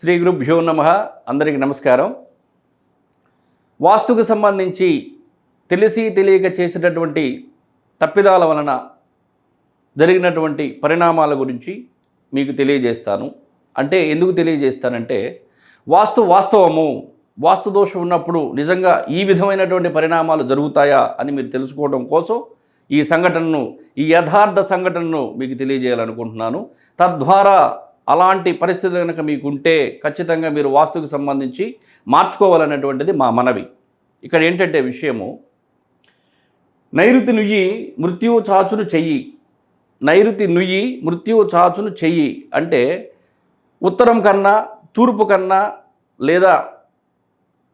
శ్రీ గురుభ్యో నమ. అందరికీ నమస్కారం. వాస్తుకు సంబంధించి తెలిసి తెలియక చేసినటువంటి తప్పిదాల వలన జరిగినటువంటి పరిణామాల గురించి మీకు తెలియజేస్తాను. అంటే ఎందుకు తెలియజేస్తానంటే వాస్తు వాస్తవము వాస్తు దోషం ఉన్నప్పుడు నిజంగా ఈ విధమైనటువంటి పరిణామాలు జరుగుతాయా అని మీరు తెలుసుకోవడం కోసం ఈ సంఘటనను ఈ యథార్థ సంఘటనను మీకు తెలియజేయాలనుకుంటున్నాను. తద్వారా అలాంటి పరిస్థితులు కనుక మీకు ఉంటే ఖచ్చితంగా మీరు వాస్తుకు సంబంధించి మార్చుకోవాలనేటువంటిది మా మనవి. ఇక్కడ ఏంటంటే విషయము నైరుతి నుయ్యి మృత్యువు చాచును చెయ్యి. నైరుతి నుయ్యి మృత్యువు చాచును చెయ్యి అంటే ఉత్తరం కన్నా తూర్పు కన్నా లేదా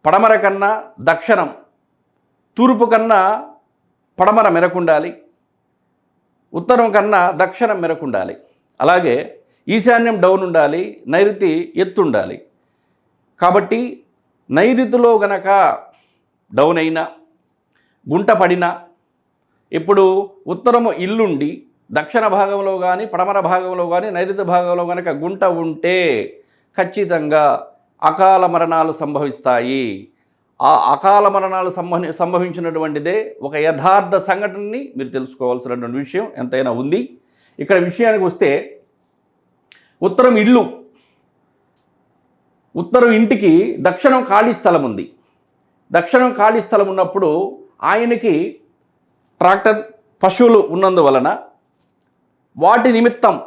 పడమర కన్నా దక్షిణం. తూర్పు కన్నా పడమర మెరకుండాలి. ఉత్తరం కన్నా దక్షిణం మెరకుండాలి. అలాగే ఈశాన్యం డౌన్ ఉండాలి నైరుతి ఎత్తు ఉండాలి. కాబట్టి నైరుతిలో గనక డౌన్ అయినా గుంట పడినా ఇప్పుడు ఉత్తరము ఇల్లుండి దక్షిణ భాగంలో కానీ పడమర భాగంలో కానీ నైరుతి భాగంలో కనుక గుంట ఉంటే ఖచ్చితంగా అకాల మరణాలు సంభవిస్తాయి. ఆ అకాల మరణాలు సంభవి సంభవించినటువంటిదే ఒక యథార్థ సంఘటనని మీరు తెలుసుకోవాల్సినటువంటి విషయం ఎంతైనా ఉంది. ఇక్కడ విషయానికి వస్తే ఉత్తరం ఇల్లు. ఉత్తరం ఇంటికి దక్షిణం ఖాళీ స్థలం ఉంది. దక్షిణం ఖాళీ స్థలం ఉన్నప్పుడు ఆయనకి ట్రాక్టర్ పశువులు ఉన్నందువలన వాటి నిమిత్తం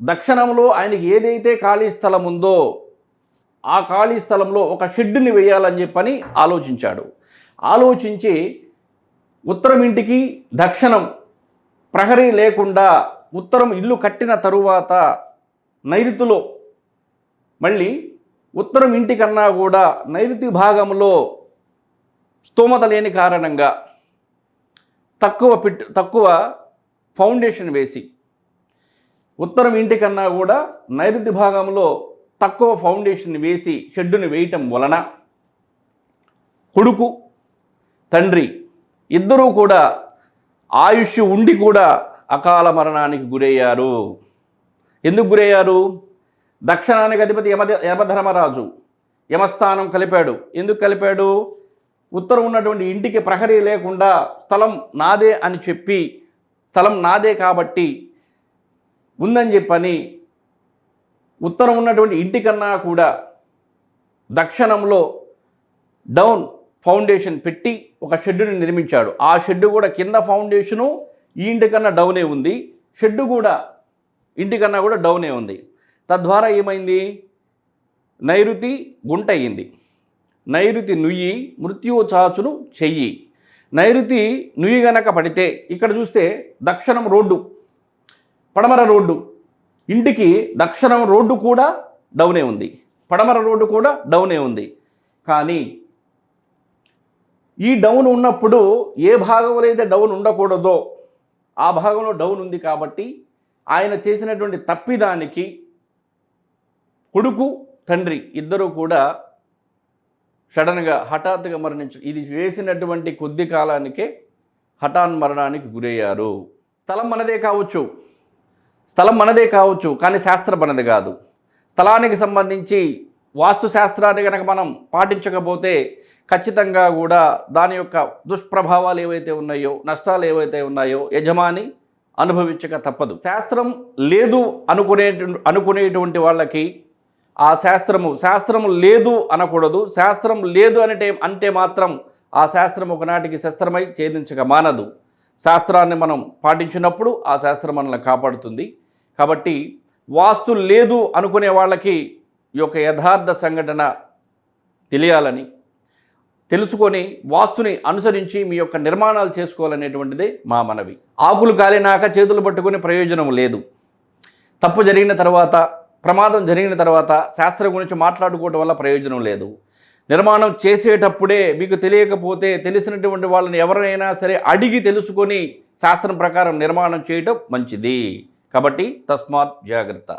దక్షిణంలో ఆయనకి ఏదైతే ఖాళీ స్థలం ఉందో ఆ ఖాళీ స్థలంలో ఒక షెడ్డుని వేయాలని చెప్పని ఆలోచించాడు. ఆలోచించి ఉత్తరం ఇంటికి దక్షిణం ప్రహరీ లేకుండా ఉత్తరం ఇల్లు కట్టిన తరువాత నైరుతిలో. మళ్ళీ ఉత్తరం ఇంటికన్నా కూడా నైరుతి భాగంలో స్తోమత లేని కారణంగా తక్కువ పిట్ తక్కువ ఫౌండేషన్ వేసి ఉత్తరం ఇంటికన్నా కూడా నైరుతి భాగంలో తక్కువ ఫౌండేషన్ వేసి షెడ్డుని వేయటం వలన కొడుకు తండ్రి ఇద్దరూ కూడా ఆయుష్ ఉండి కూడా అకాల మరణానికి గురయ్యారు. ఎందుకు గురయ్యారు? దక్షిణానికి అధిపతి యమ యమధర్మరాజు యమస్థానం కలిపాడు. ఎందుకు కలిపాడు? ఉత్తరం ఉన్నటువంటి ఇంటికి ప్రహరీ లేకుండా స్థలం నాదే అని చెప్పి స్థలం నాదే కాబట్టి ఉందని చెప్పని ఉత్తరం ఉన్నటువంటి ఇంటికన్నా కూడా దక్షిణంలో డౌన్ ఫౌండేషన్ పెట్టి ఒక షెడ్డుని నిర్మించాడు. ఆ షెడ్డు కూడా కింద ఫౌండేషను ఈ ఇంటికన్నా డౌనే ఉంది. షెడ్డు కూడా ఇంటికన్నా కూడా డౌనే ఉంది. తద్వారా ఏమైంది? నైరుతి గుంట అయ్యింది నైరుతి నుయ్యి మృత్యువు చాచును చెయ్యి. నైరుతి నుయ్యి గనక పడితే ఇక్కడ చూస్తే దక్షిణం రోడ్డు పడమర రోడ్డు. ఇంటికి దక్షిణం రోడ్డు కూడా డౌనే ఉంది. పడమర రోడ్డు కూడా డౌనే ఉంది. కానీ ఈ డౌన్ ఉన్నప్పుడు ఏ భాగంలో అయితే డౌన్ ఉండకూడదో ఆ భాగంలో డౌన్ ఉంది కాబట్టి ఆయన చేసినటువంటి తప్పిదానికి కొడుకు తండ్రి ఇద్దరూ కూడా సడన్గా హఠాత్తుగా మరణించు ఇది వేసినటువంటి కొద్ది కాలానికే హఠాన్ మరణానికి గురయ్యారు. స్థలం మనదే కావచ్చు. స్థలం మనదే కావచ్చు కానీ శాస్త్రం మనది కాదు. స్థలానికి సంబంధించి వాస్తు శాస్త్రాన్ని కనుక మనం పాటించకపోతే ఖచ్చితంగా కూడా దాని యొక్క దుష్ప్రభావాలు ఏవైతే ఉన్నాయో నష్టాలు ఏవైతే ఉన్నాయో యజమాని అనుభవించక తప్పదు. శాస్త్రం లేదు అనుకునే అనుకునేటువంటి వాళ్ళకి ఆ శాస్త్రము శాస్త్రము లేదు అనకూడదు. శాస్త్రం లేదు అంటే అంటే మాత్రం ఆ శాస్త్రం ఒకనాటికి శస్త్రమై ఛేదించక మానదు. శాస్త్రాన్ని మనం పాటించినప్పుడు ఆ శాస్త్రం మనల్ని కాపాడుతుంది. కాబట్టి వాస్తు లేదు అనుకునే వాళ్ళకి ఈ యొక్క యథార్థ సంఘటన తెలియాలని తెలుసుకొని వాస్తుని అనుసరించి మీ యొక్క నిర్మాణాలు చేసుకోవాలనేటువంటిది మా మనవి. ఆకులు కాలినాక చేతులు పట్టుకునే ప్రయోజనం లేదు. తప్పు జరిగిన తర్వాత ప్రమాదం జరిగిన తర్వాత శాస్త్రం గురించి మాట్లాడుకోవటం వల్ల ప్రయోజనం లేదు. నిర్మాణం చేసేటప్పుడే మీకు తెలియకపోతే తెలిసినటువంటి వాళ్ళని ఎవరైనా సరే అడిగి తెలుసుకొని శాస్త్రం ప్రకారం నిర్మాణం చేయటం మంచిది. కాబట్టి తస్మాత్ జాగ్రత్త.